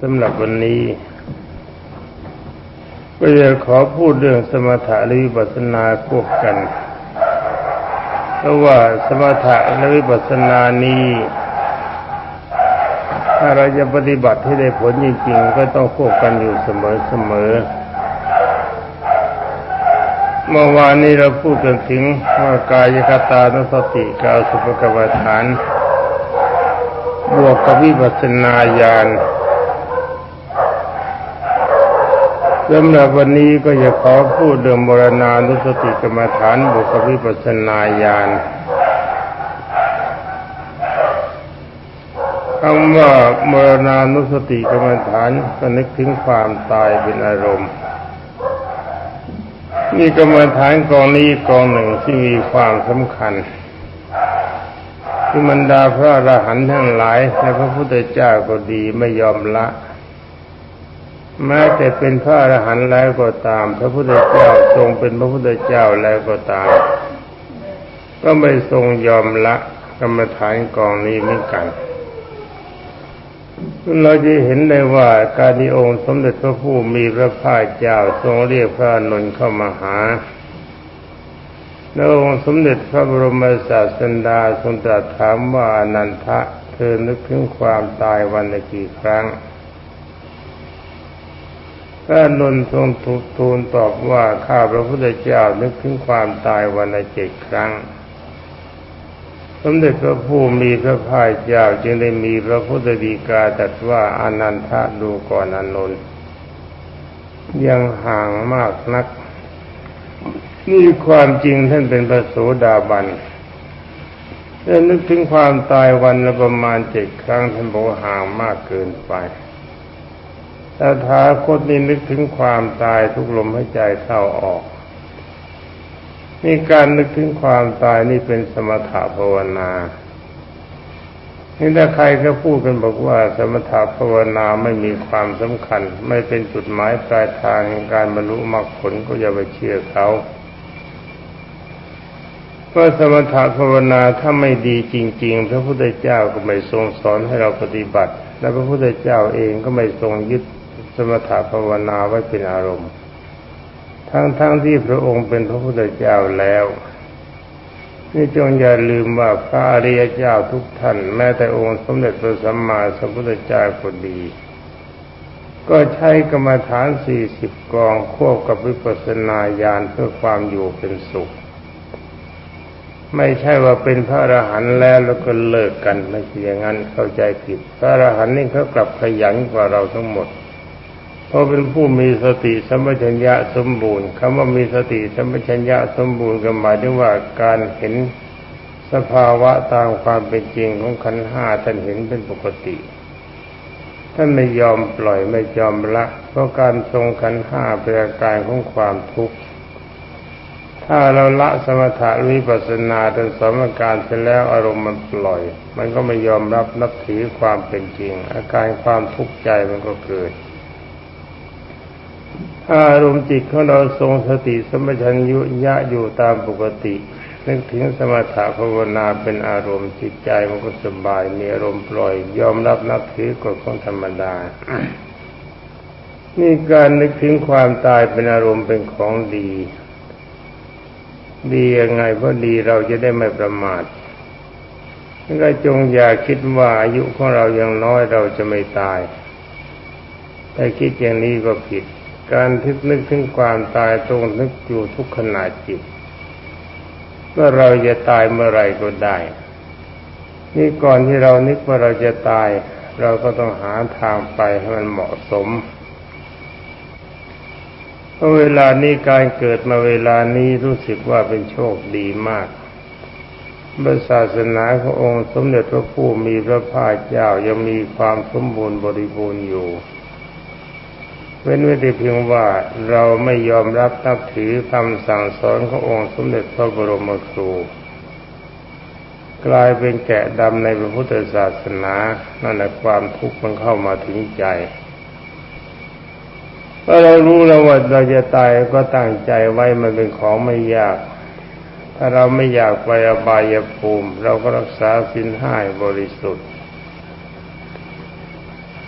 สำหรับวันนี้ ก็จะขอพูดเรื่องสมถะและวิปัสสนาควบกัน เพราะว่าสมถะและวิปัสสนานี้ ถ้าเราจะปฏิบัติให้ได้ผลจริง ๆ ก็ต้องควบกันอยู่เสมอๆเมื่อวานนี้เราพูดกันถึงว่ากายคตานุสติกาสุภกรรมฐานบวกกับวิปัสสนาญาณ สำหรับวันนี้ก็จะขอพูดเรื่องมรณานุสติกรรมฐานบวกกับวิปัสสนาญาณคำว่ามรณานุสติกรรมฐานก็นึกถึงความตายเป็นอารมณ์นี่กรรมฐานกองนี้กองหนึ่งที่มีความสำคัญที่มันดาพระอรหันต์ทั้งหลายและพระพุทธเจ้าก็ดีไม่ยอมละ แม้แต่เป็นพระอรหันต์แล้วก็ตาม พระพุทธเจ้าทรงเป็นพระพุทธเจ้าแล้วก็ตาม ก็ไม่ทรงยอมละกรรมฐานกองนี้เหมือนกัน เราจะเห็นได้ว่าการที่องค์สมเด็จพระผู้มีพระภาคเจ้าทรงเรียกพระนนท์เข้ามาหาแล้วองค์สมเด็จพระบรมศาสดาทรงตรัสถามว่านันทะเธอนึกถึงความตายวันละกี่ครั้ง พระนนทรงทูลตอบว่าข้าพระพุทธเจ้านึกถึงความตายวันละเจ็ดครั้ง สมเด็จพระผู้มีพระภาคเจ้าจึงได้มีพระพุทธดีกาตรัสว่าอนันทะดูก่อนอนนยังห่างมากนัก นี่ความจริงท่านเป็นพระโสดาบันถ้านึกถึงความตายวันละประมาณเจ็ดครั้งท่านบอกห่างมากเกินไป ต่ท้าคตนี่นึกถึงความตายทุกลมหายใจเข้าออกนี่การนึกถึงความตายนี่เป็นสมถะภาวนานี่ถ้าใครก็พูดกันบอกว่า สมถะภาวนาไม่มีความสำคัญ ไม่เป็นจุดหมายปลายทางแห่งการบรรลุมรรคผลก็อย่าไปเชื่อเขาเพราะสมถะภาวนาถ้าไม่ดีจริง ๆ พระพุทธเจ้าก็ไม่ทรงสอนให้เราปฏิบัติ และพระพุทธเจ้าเองก็ไม่ทรงยึด สมถภาวนาไว้เป็นอารมณ์ ทั้งๆทที่พระองค์เป็นพระพุทธเจ้าแล้วนี่จงอย่าลืมว่าพระอริยเจ้าทุกท่าน แม้แต่องค์สมเด็จพระสัมมาสัมพุทธเจ้าก็ดี ก็ใช้กรรมฐานสี่สิบกองควบกับวิปัสสนาญาณเพื่อความอยู่เป็นสุข ไม่ใช่ว่าเป็นพระอรหันต์แล้วแล้วก็เลิกกันไม่ใช่อย่างนั้นเข้าใจผิด พระอรหันต์นี่เขากลับขยันกว่าเราทั้งหมด เพราะเป็นผู้มีสติสัมปชัญญะสมบูรณ์คำว่ามีสติสัมปชัญญะสมบูรณ์ก็หมายถึงว่าการเห็นสภาวะตามความเป็นจริงของขันห้าท่านเห็นเป็นปกติ ท่านไม่ยอมปล่อยไม่ยอมละ เพราะการทรงขันห้าเป็นอาการของความทุกข์ถ้าเราละสมถะวิปัสสนาจนสมการเสร็จแล้วอารมณ์มันปล่อย มันก็ไม่ยอมรับนับถือความเป็นจริง อาการความทุกข์ใจมันก็เกิด อารมณ์จิตของเราทรงสติสมัชัญยุยะอยู่ตามปกตินึกถึงสมถะภาวนาเป็นอารมณ์จิตใจมันก็สบาย มีอารมณ์ปล่อย ยอมรับนับถือกฎของธรรมดา นี่การนึกถึงความตายเป็นอารมณ์เป็นของดี ดียังไงเพราะดีเราจะได้ไม่ประมาทก็จงอย่าคิดว่าอายุของเรายังน้อยเราจะไม่ตาย แต่คิดอย่างนี้ก็ผิด การทึกนึกถึงความตายตรงนึกอยู่ทุกขณะจิตว่าเราจะตายเมื่อไรก็ได้ นี่ก่อนที่เรานึกว่าเราจะตาย เราก็ต้องหาทางไปให้มันเหมาะสมเพราะเวลานี้การเกิดมาเวลานี้รู้สึกว่าเป็นโชคดีมากบศาสนาขององค์สมเด็จพระผู้มีพระภาคเจ้ายังมีความสมบูรณ์บริบูรณ์อยู่ เว้นไว้แต่เพียงว่าเราไม่ยอมรับนับถือคำสั่งสอนขององค์สมเด็จพระบรมครู กลายเป็นแกะดำในพระพุทธศาสนา นั่นแหละความทุกข์มันเข้ามาถึงใจถ้าเรารู้แล้วว่าเราจะตายก็ตั้งใจไว้มันเป็นของไม่ยาก ถ้าเราไม่อยากไปอบายภูมิ เราก็รักษาสินห้าบริสุทธิ์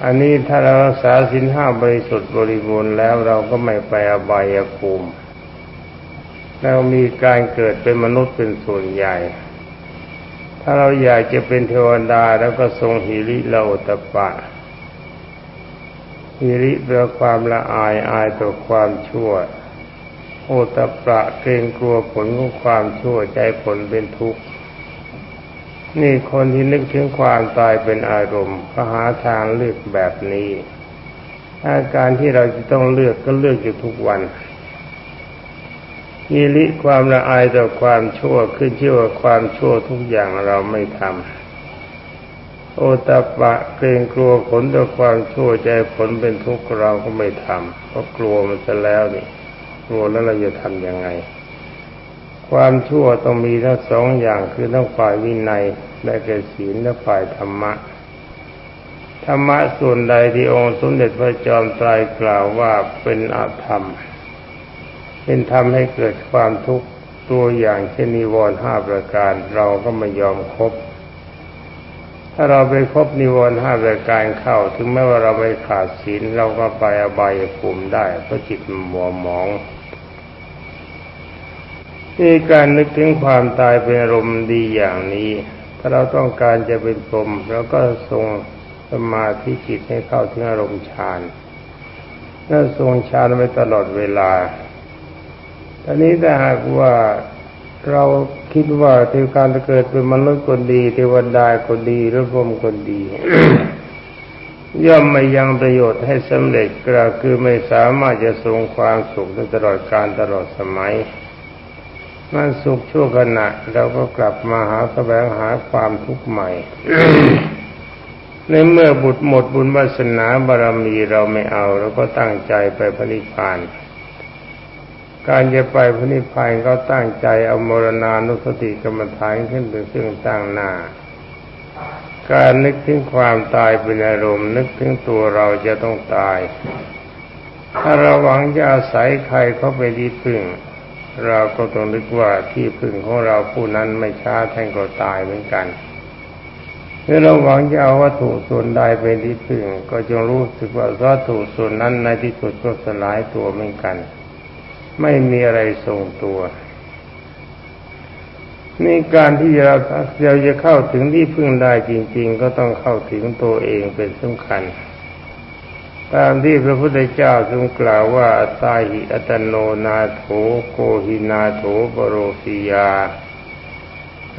อันนี้ถ้าเรารักษาสินห้าบริสุทธิ์บริบูรณ์แล้วเราก็ไม่ไปอบายภูมิเรามีการเกิดเป็นมนุษย์เป็นส่วนใหญ่ ถ้าเราอยากจะเป็นเทวดาแล้วก็ทรงหิริละโอตปะหิริเพื่อความละอายอายต่อความชั่ว โอตตปะเกรงกลัวผลของความชั่วใจผลเป็นทุกข์ นี่คนที่นึกถึงความตายเป็นอารมณ์ก็หาทางเลือกแบบนี้อาการที่เราจะต้องเลือกก็เลือกอยู่ทุกวันยิริความละอายต่อความชั่วขึ้นชื่อว่าความชั่วทุกอย่างเราไม่ทำโอตปปะเกรงกลัวผลต่อความชั่วใจผลเป็นทุกข์เราก็ไม่ทำเพราะกลัวมันจะแล้วนี่กลัวแล้วเราจะทำยังไง ความชั่วต้องมีทั้งสองอย่างคือทั้งฝ่ายวินัยและแก่ศีลและฝ่ายธรรมะ ธรรมะส่วนใดที่องค์สมเด็จพระจอมไตรกล่าวว่าเป็นอาธรรม เป็นทำให้เกิดความทุกข์ตัวอย่างเช่นนิวรณ์ห้าประการเราก็ไม่ยอมครบถ้าเราไปครบนิวรณ์ห้าประการเข้า ถึงแม้ว่าเราไม่ขาดศีลเราก็ไปอบายภูมิได้เพราะจิตมันมัวมอง นี่การนึกถึงความตายเป็นอารมณ์ดีอย่างนี้ ถ้าเราต้องการจะเป็นพรมเราก็ทรงสมาธิจิตให้เข้าถึงอารมณ์ฌานแล้วทรงฌานไว้ตลอดเวลาตอนนี้ถ้าหากว่าเราคิดว่าเทวการจะเกิดเป็นมนุษย์คนดี เทวดาคนดีหรือพรหมคนดี ย่อมไม่ยังประโยชน์ให้สำเร็จก็คือไม่สามารถจะทรงความสุขได้ตลอดการตลอดสมัย มันสุขชั่วขณะเราก็กลับมาหาแสวงหาความทุกข์ใหม่ ในเมื่อบุตรหมดบุญวาสนาบารมีเราไม่เอาเราก็ตั้งใจไปพระนิพพาน การจะไปพระนิพพานก็ตั้งใจเอามรณานุสติกรรมฐานขึ้นเป็นเครื่องตั้งหน้า การนึกถึงความตายเป็นอารมณ์ นึกถึงตัวเราจะต้องตาย ถ้าเราหวังจะอาศัยใครเขาไปที่พึ่ง เราก็ต้องนึกว่าที่พึ่งของเราผู้นั้นไม่ช้าท่านก็ตายเหมือนกันเมื่อเราหวังจะเอาวัตถุส่วนใดเป็นที่พึ่ง ก็จงรู้สึกว่าวัตถุส่วนนั้นในที่สุดก็สลายตัวเหมือนกัน ไม่มีอะไรทรงตัวนี่การที่เราเราจะเข้าถึงที่พึ่งได้จริง ๆ ก็ต้องเข้าถึงตัวเองเป็นสำคัญ ตามที่พระพุทธเจ้าทรงกล่าวว่าตตาหิอัตโนนาโถโกหินาโถปโรสิยา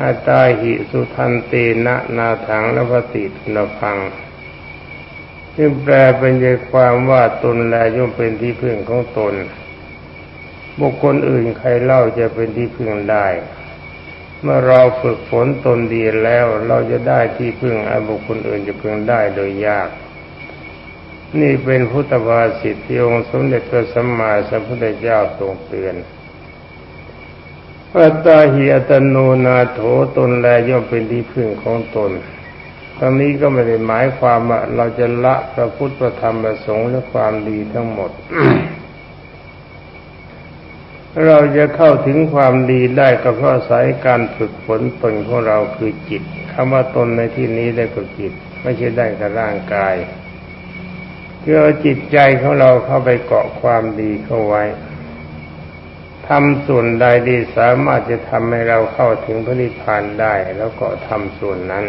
อัตาหิสุทันเตนะนาถังและปฏิทุนพังซึ่งแปลเป็นใจความว่าตนแลย่อมเป็นที่พึ่งของตน บุคคลอื่นใครเล่าจะเป็นที่พึ่งได้ เมื่อเราฝึกฝนตนดีแล้ว เราจะได้ที่พึ่งอันบุคคลอื่นจะพึ่งได้โดยยาก นี่เป็นพุทธภาษิตที่องค์สมเด็จพระสัมมาสัมพุทธเจ้าทรงเตือนอัตตาหิอัตโนนาโถตนแลย่อมเป็นที่พึ่งของตนตรงนี้ก็ไม่ได้หมายความว่าเราจะละพระพุทธพระธรรมประสงค์และความดีทั้งหมด เราจะเข้าถึงความดีได้ก็เพราะอาศัยการฝึกฝนตนของเราคือจิตคำว่าตนในที่นี้ได้กับจิต ไม่ใช่ได้กับร่างกาย คือเอาจิตใจของเราเข้าไปเกาะความดีเข้าไว้ทำส่วนใดดีสามารถจะทำให้เราเข้าถึงพระนิพพานได้ แล้วก็ทำส่วนนั้น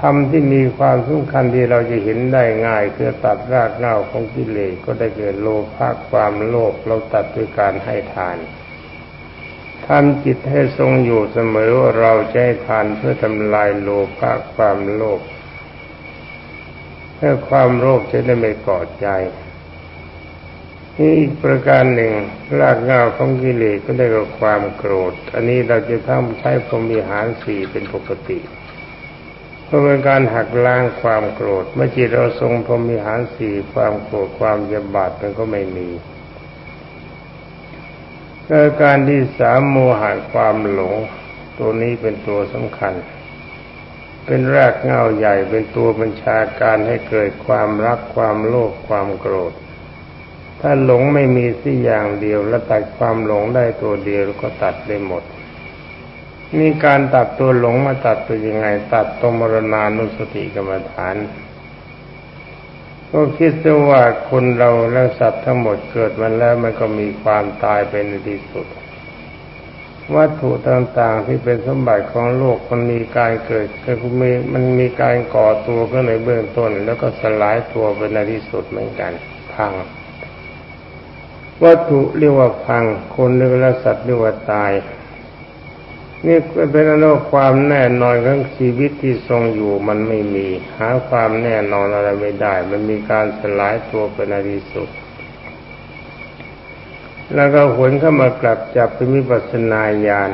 ทำที่มีความสำคัญที่เราจะเห็นได้ง่ายคือตัดรากเหง้าของกิเลสก็ได้เกิดโลภะความโลภเราตัดด้วยการให้ทานทำจิตให้ทรงอยู่เสมอว่าเราจะให้ทานเพื่อทำลายโลภะความโลภ เพื่อความโลภจะได้ไม่ก่อใจนี่อีกประการหนึ่งรากเงาของกิเลสก็ได้กับความโกรธ อันนี้เราจะต้องใช้พรมีหารสี่เป็นปกติเพราะเป็นการหักล้างความโกรธ เมื่อจิตเราทรงพรมีหารสี่ความโกรธความยำบาดมันก็ไม่มีการที่สามโมหะความหลง ตัวนี้เป็นตัวสำคัญ เป็นรากเงาใหญ่เป็นตัวบัญชาการให้เกิดความรักความโลภความโกรธ ถ้าหลงไม่มีสิอย่างเดียว แล้วตัดความหลงได้ตัวเดียวก็ตัดได้หมดมีการตัดตัวหลงมาตัดตัวยังไง ตัดตรงมรณานุสติกรรมฐานก็คิดซะว่าคนเราและสัตว์ทั้งหมดเกิดมาแล้วมันก็มีความตายเป็นที่สุด วัตถุต่างๆที่เป็นสมบัติของโลกมันมีการเกิดก็คือมีมันมีการก่อตัวขึ้นในเบื้องต้น แล้วก็สลายตัวเป็นในที่สุดเหมือนกันพัง วัตถุเรียกว่าพัง คนเรียกว่าสัตว์เรียกว่าตาย นี่เป็นอนุความแน่นอนของชีวิตที่ทรงอยู่มันไม่มี หาความแน่นอนอะไรไม่ได้ มันมีการสลายตัวเป็นในที่สุด แล้วก็หวนเข้ามากลับจับเป็นวิปัสสนาญาณ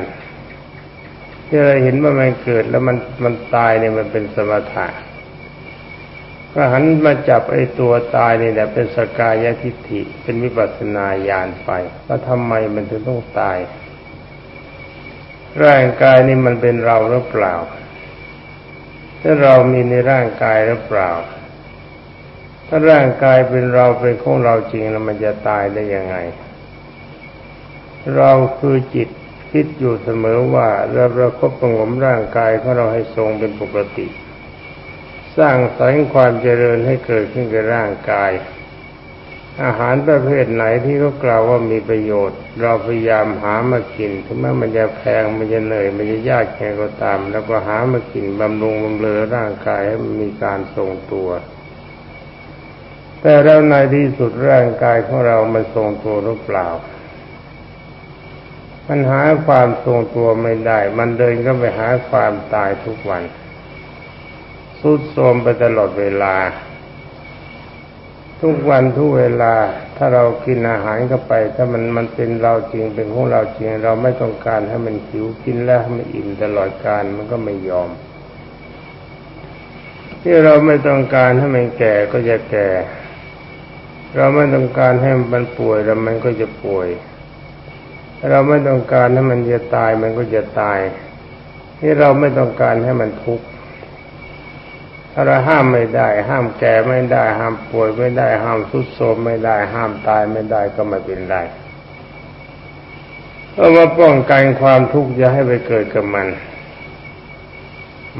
ที่เราเห็นว่ามันเกิดแล้วมันมันตายเนี่ยมันเป็นสมถะก็หันมาจับไอ้ตัวตายนี่แหละเป็นสกายทิฏฐิเป็นวิปัสสนาญาณไปว่าทำไมมันถึงต้องตาย ร่างกายนี่มันเป็นเราหรือเปล่าถ้าเรามีในร่างกายหรือเปล่า ถ้าร่างกายเป็นเราเป็นของเราจริงแล้วมันจะตายได้ยังไง เราคือจิตคิดอยู่เสมอว่าเราประคบประงมร่างกายของเราให้ทรงเป็นปกติ สร้างสรรค์ความเจริญให้เกิดขึ้นกับร่างกาย อาหารประเภทไหนที่เขากล่าวว่ามีประโยชน์ เราพยายามหามากินถึงแม้มันจะแพงมันจะเหนื่อยมันจะยากแค่ก็ตาม แล้วก็หามากินบำรุงบำเรอร่างกายให้มันมีการทรงตัวแต่แล้วในที่สุดร่างกายของเรามันทรงตัวหรือเปล่า มันหาความทรงตัวไม่ได้ มันเดินก็ไปหาความตายทุกวันสุดโทมไปตลอดเวลา ทุกวันทุกเวลา ถ้าเรากินอาหารเข้าไป ถ้ามันมันเป็นเราจริงเป็นของเราจริง เราไม่ต้องการให้มันหิวกินแล้วให้มันอิ่มตลอดการมันก็ไม่ยอม ที่เราไม่ต้องการให้มันแก่ก็จะแก่ เราไม่ต้องการให้มันป่วยแล้วมันก็จะป่วย เราไม่ต้องการให้มันจะตายมันก็จะตาย ที่เราไม่ต้องการให้มันทุกข์ถ้าเราห้ามไม่ได้ ห้ามแก่ไม่ได้ ห้ามป่วยไม่ได้ ห้ามทุดโทรมไม่ได้ ห้ามตายไม่ได้ก็ไม่เป็นไรเพราะว่าป้องกันความทุกข์อย่าให้ไปเกิดกับมัน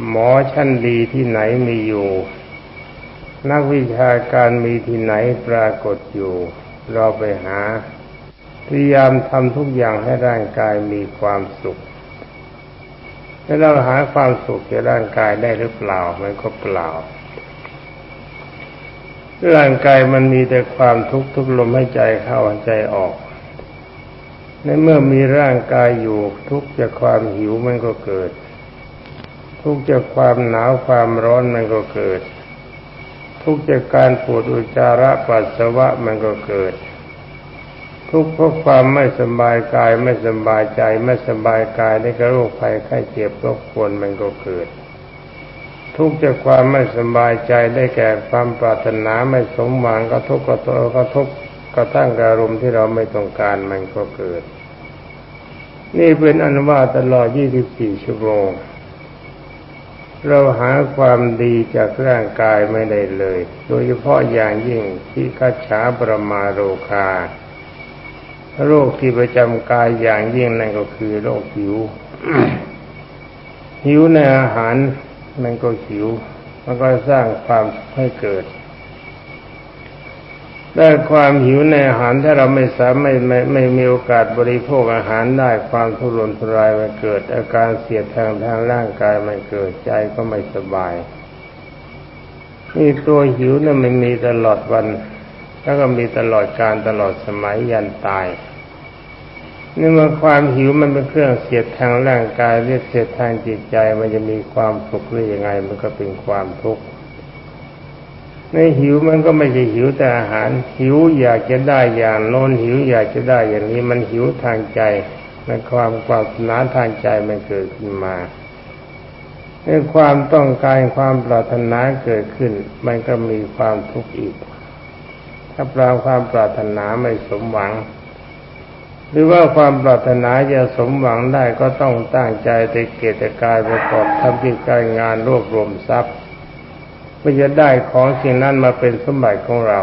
หมอชั้นดีที่ไหนมีอยู่ นักวิชาการมีที่ไหนปรากฏอยู่ เราไปหา พยายามทำทุกอย่างให้ร่างกายมีความสุขถ้าเราหาความสุขในร่างกายได้หรือเปล่า มันก็เปล่า ร่างกายมันมีแต่ความทุกข์ทุกลมใหายใจเข้าใจออก ในเมื่อมีร่างกายอยู่ทุกจากความหิวมันก็เกิด ทุกจากความหนาวความร้อนมันก็เกิด ทุกจากการปวดอุจจาระปัสสาวะมันก็เกิด ทุกข์เพราะความไม่สบายกายไม่สบายใจไม่สบายกายในกระโรคภัยไข้เจ็บรบกวนมันก็เกิด ทุกข์จากความไม่สบายใจได้แก่ความปรารถนาไม่สมหวังกระทบกระทบกระทบกระทั่งอารมณ์ที่เราไม่ต้องการมันก็เกิด นี่เป็นอนุว่าตลอด 24 ชั่วโมง เราหาความดีจากร่างกายไม่ได้เลย โดยเฉพาะอย่างยิ่งที่คัจฉาปรมาโรคา โรคที่ประจำกายอย่างยิ่งนั่นก็คือโรคหิว หิวในอาหารมันก็หิว มันก็สร้างความให้เกิดได้ความหิวในอาหารถ้าเราไม่สามารถไม่ไม่มีโอกาสบริโภคอาหารได้ความทุรนทุรายมันเกิด อาการเสียดทางทางร่างกายมันเกิดใจก็ไม่สบายนี่ตัวหิวนะ่ะมันมีตลอดวัน แล้วก็มีตลอดการตลอดสมัยยันตาย นี่เมื่อความหิวมันเป็นเครื่องเสียดทางร่างกายเรียกเสียดทางจิตใจ มันจะมีความสุขหรือยังไง มันก็เป็นความทุกข์ในหิวมันก็ไม่ใช่หิวแต่อาหาร หิวอยากจะได้อย่างโน้นหิวอยากจะได้อย่างนี้มันหิวทางใจในความความหนาทางใจมันเกิดขึ้นมาในความต้องการความปรารถนาเกิดขึ้น มันก็มีความทุกข์อีก ถ้าปราความปรารถนาไม่สมหวัง หรือว่าความปรารถนาจะสมหวังได้ก็ต้องตั้งใจแต่เกตกายประกอบทำกิจการงานรวบรวมทรัพย์เพื่อจะได้ของสิ่งนั้นมาเป็นสมบัติของเรา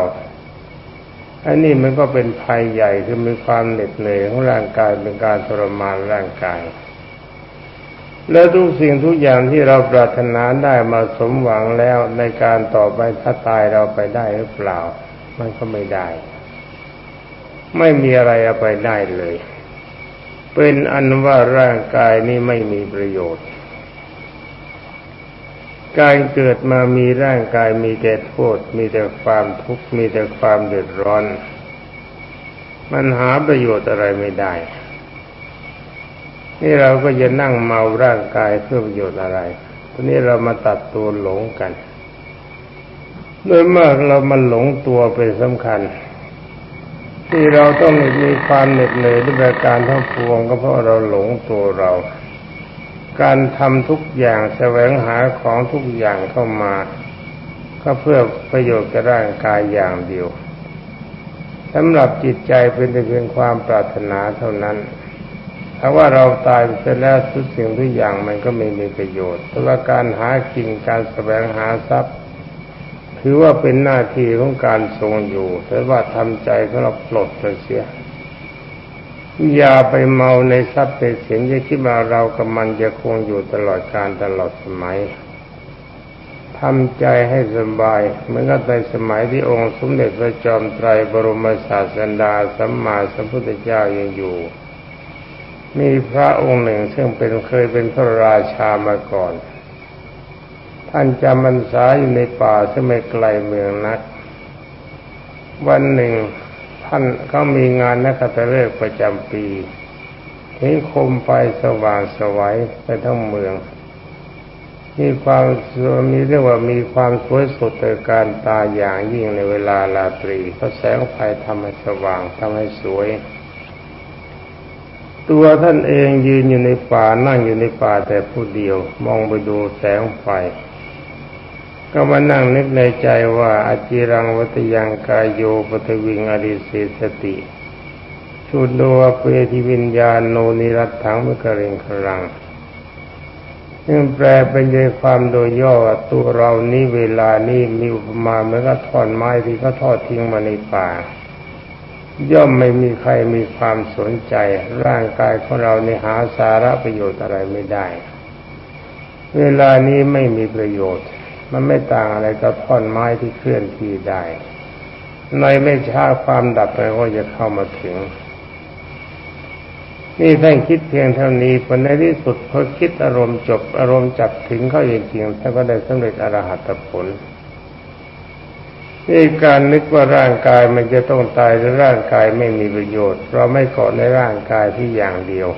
อันนี้มันก็เป็นภัยใหญ่คือมีความเหน็ดเหนื่อยของร่างกายเป็นการทรมานร่างกาย แล้วทุกสิ่งทุกอย่างที่เราปรารถนาได้มาสมหวังแล้วในการต่อไปถ้าตายเราไปได้หรือเปล่า มันก็ไม่ได้ ไม่มีอะไรเอาไปได้เลย เป็นอันว่าร่างกายนี้ไม่มีประโยชน์ การเกิดมามีร่างกายมีแต่โทษ มีแต่ความทุกข์มีแต่ความเดือดร้อน มันหาประโยชน์อะไรไม่ได้ นี่เราก็จะนั่งเมาร่างกายเพื่อประโยชน์อะไรทีนี้เรามาตัดตัวหลงกันโดยมากเรามันหลงตัวเป็นสำคัญ ที่เราต้องมีความเหน็ดเหนื่อยด้วยการทั้งปวงก็เพราะเราหลงตัวเรา การทำทุกอย่างแสวงหาของทุกอย่างเข้ามา ก็เพื่อประโยชน์กับร่างกายอย่างเดียวสำหรับจิตใจเป็นแต่เพียงความปรารถนาเท่านั้นถ้าว่าเราตายไปแล้วทุกสิ่งทุกอย่างมันก็ไม่มีประโยชน์แต่ว่าการหากินการแสวงหาทรัพย์ ถือว่าเป็นหน้าที่ของการทรงอยู่แต่ว่าทำใจของเราปลดเสียอย่าไปเมาในทรัพย์ในสินอย่าคิดว่าเรากับมันจะคงอยู่ตลอดการตลอดสมัยทำใจให้สบายเหมือนกับในสมัยที่องค์สมเด็จพระจอมไตรบรมศาสดาสัมมาสัมพุทธเจ้ายังอยู่ มีพระองค์หนึ่งซึ่งเป็นเคยเป็นพระราชามาก่อน ท่านจำพรรษาอยู่ในป่าซึ่งไม่ไกลเมืองนัก วันหนึ่งท่านเขามีงานนักขัตฤกษ์ประจำปีเห็นคมไฟสว่างสวัยไปทั้งเมือง มีความมีเรียกว่ามีความสวยสดแต่การตาอย่างยิ่งในเวลาราตรีเพราะแสงไฟทำให้สว่างทำให้สวย ตัวท่านเองยืนอยู่ในป่านั่งอยู่ในป่าแต่ผู้เดียว มองไปดูแสงไฟ ก็มานั่งนึกในใจว่าอาจิรังวัตยังกายโยปทวิงอริเสสติชุดโนเปทิวิญญาณโนนิรัตถังมกเริงครังซึ่งแปลเป็นใจความโดยย่อว่าตัวเรานี้เวลานี้มีอุปมาเหมือนกับท่อนไม้ที่เขาทอดทิ้งมาในป่า ย่อมไม่มีใครมีความสนใจ ร่างกายของเราในหาสาระประโยชน์อะไรไม่ได้ เวลานี้ไม่มีประโยชน์ มันไม่ต่างอะไรกับท่อนไม้ที่เคลื่อนที่ได้ในไม่ช้าความดับไปก็จะเข้ามาถึง นี่ท่านคิดเพียงเท่านี้ผลในที่สุดพอคิดอารมณ์จบอารมณ์จับถึงเข้าจริงๆท่านก็ได้สำเร็จอรหัตผลนี่การนึกว่าร่างกายมันจะต้องตายหรือร่างกายไม่มีประโยชน์ เราไม่เกาะในร่างกายที่อย่างเดียว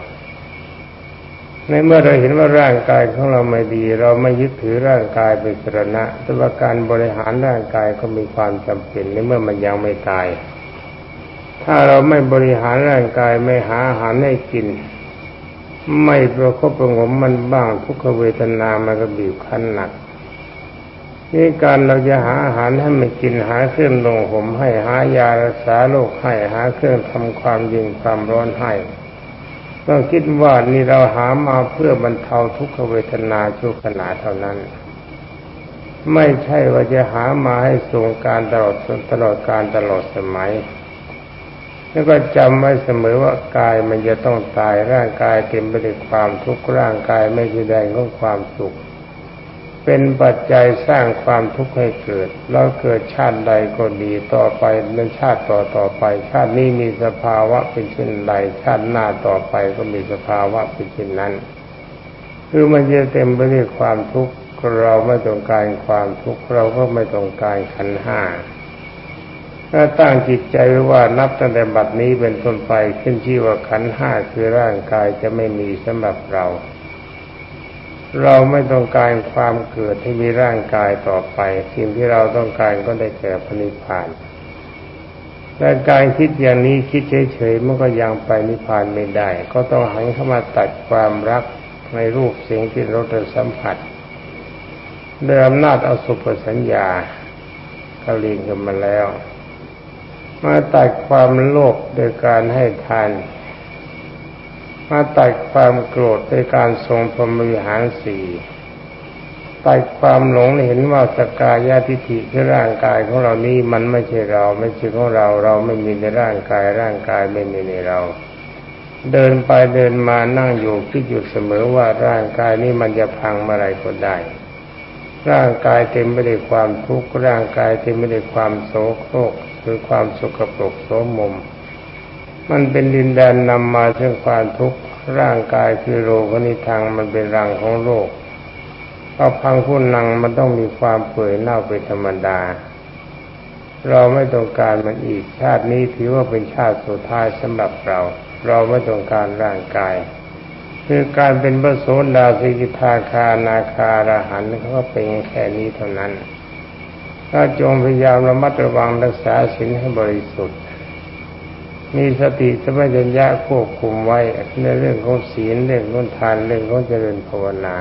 ในเมื่อเราเห็นว่าร่างกายของเราไม่ดี เราไม่ยึดถือร่างกายเป็นสรณะ แต่ว่าการบริหารร่างกายก็มีความจำเป็นในเมื่อมันยังไม่ตาย ถ้าเราไม่บริหารร่างกายไม่หาอาหารให้กิน ไม่ประคบประงมมันบ้างทุกขเวทนามันก็บีบคั้นหนักนี่การเราจะหาอาหารให้มันกินหาเครื่องลงห่มให้หายารักษาโรคให้หาเครื่องทำความเย็นความร้อนให้ ก็คิดว่านี่เราหามาเพื่อบรรเทาทุกขเวทนาชั่วขณะเท่านั้น ไม่ใช่ว่าจะหามาให้ทรงการตลอดตลอดการตลอดสมัยแล้วก็จำไว้เสมอว่ากายมันจะต้องตายร่างกายเต็มไปด้วยความทุกข์ร่างกายไม่แดงของความสุข เป็นปัจจัยสร้างความทุกข์ให้เกิด แล้วเกิดชาติใดก็ดีต่อไปในชาติต่อต่อไป ชาตินี้มีสภาวะเป็นเช่นใดชาติหน้าต่อไปก็มีสภาวะเป็นเช่นนั้น คือมันจะเต็มไปด้วยความทุกข์เราไม่ต้องการความทุกข์เราก็ไม่ต้องการขันห้าถ้าตั้งจิตใจไว้ว่านับตั้งแต่บัดนี้เป็นต้นไปขึ้นชื่อว่าขันห้าคือร่างกายจะไม่มีสำหรับเรา เราไม่ต้องการความเกิดที่มีร่างกายต่อไป สิ่งที่เราต้องการก็ได้แก่พนิพพานแต่การคิดอย่างนี้คิดเฉยๆมันก็ยังไปนิพพานไม่ได้ ก็ต้องหันเข้ามาตัดความรักในรูปเสียงที่เราได้สัมผัสด้วยอำนาจเอาสุปสัญญาเขาเรียนกันมาแล้ว มาตัดความโลภโดยการให้ทาน มาตัดความโกรธโดยการทรงพรหมวิหารสี่ตัดความหลงเห็นว่าสกายาทิฏฐิที่ร่างกายของเรานี้มันไม่ใช่เรา ไม่ใช่ของเรา เราไม่มีในร่างกาย ร่างกายไม่มีในเรา เดินไปเดินมานั่งอยู่คิดอยู่เสมอว่าร่างกายนี้มันจะพังเมื่อไรก็ได้ ร่างกายเต็มไปด้วยความทุกข์ร่างกายเต็มไปด้วยความโศกโครกคือความสกปรกโสมมม มันเป็นดินแดนนำมาซึ่งความทุกข์ร่างกายคือโลกนิทังมันเป็นรังของโลกพอพังผู้นังมันต้องมีความเปื่อยเน่าเป็นธรรมดา เราไม่ต้องการมันอีกชาตินี้ถือว่าเป็นชาติสุดท้ายสำหรับเรา เราไม่ต้องการร่างกาย คือการเป็นพระโสดาสิกิทาคานาคาราหันเขาก็เป็นแค่นี้เท่านั้น ถ้าจงพยายามระมัดระวังรักษาศีลให้บริสุทธิ์ มีสติสมัญญะควบคุมไว้ในเรื่องของศีลเรื่องของทานเรื่องของเจริญภาวนา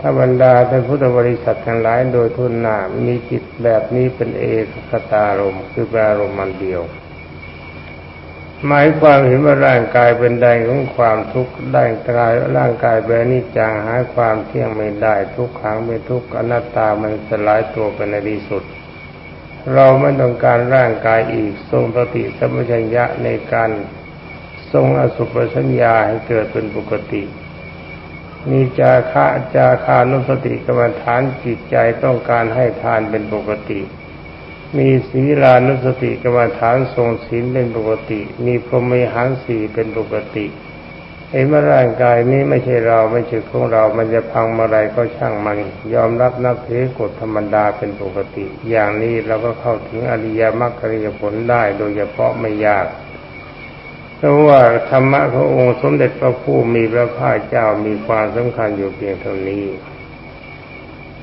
ถ้าบรรดาท่านพุทธบริษัททั้งหลายโดยทุนหนามีจิตแบบนี้เป็นเอกคตารมคือปรารมมันเดียว หมายความเห็นว่าร่างกายเป็นแดนของความทุกข์ได้กายร่างกายเป็นอนิจจังหาความเที่ยงไม่ได้ทุกขังเป็นทุกข์อนัตตามันสลายตัวเป็นในที่สุด เราไม่ต้องการร่างกายอีก ทรงสติสัมปชัญญะในการทรงอสุภสัญญาให้เกิดเป็นปกติ มีจาคะจาคานุสติกรรมฐานจิตใจต้องการให้ทานเป็นปกติ มีศีลานุสติกรรมฐานทรงศีลเป็นปกติ มีพรหมิหารสีเป็นปกติ เห็นว่าร่างกายนี้ไม่ใช่เราไม่ใช่ของเรา มันจะพังเมื่อไรก็ช่างมัน ยอมรับนับถือกฎธรรมดาเป็นปกติ อย่างนี้เราก็เข้าถึงอริยมรรคอริยผลได้โดยเฉพาะไม่ยากเพราะว่าธรรมะขององค์สมเด็จพระผู้มีพระภาคเจ้ามีความสำคัญอยู่เพียงเท่านี้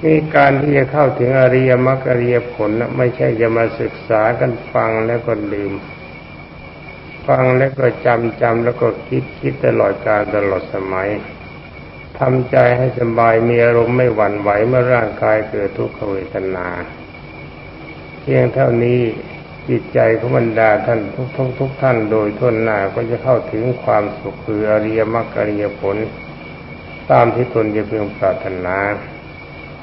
มีการที่จะเข้าถึงอริยมรรคอริยผลไม่ใช่จะมาศึกษากันฟังแล้วก็ลืม ฟังแล้วก็จำจำแล้วก็คิดคิดตลอดการตลอดสมัยทำใจให้สบายมีอารมณ์ไม่หวั่นไหวเมื่อร่างกายเกิดทุกขเวทนา เพียงเท่านี้จิตใจของบรรดาท่านทุกทุกทุกท่านโดยทั่วหน้าก็จะเข้าถึงความสุขคืออริยมรรคอริยผล ตามที่ตนจะเพียงปรารถนา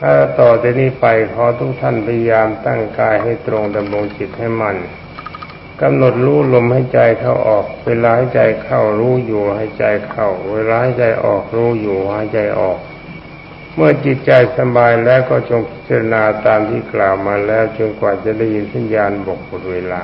ถ้าต่อจากนี้ไปขอทุกท่านพยายามตั้งกายให้ตรงดำรงจิตให้มัน กำหนดรู้ลมให้ใจเข้าออก เวลาให้ใจเข้ารู้อยู่ให้ใจเข้า เวลาให้ใจออกรู้อยู่ให้ใจออก เมื่อจิตใจสบายแล้วก็จงพิจารณาตามที่กล่าวมาแล้วจนกว่าจะได้ยินสัญญาณบอกหมดเวลา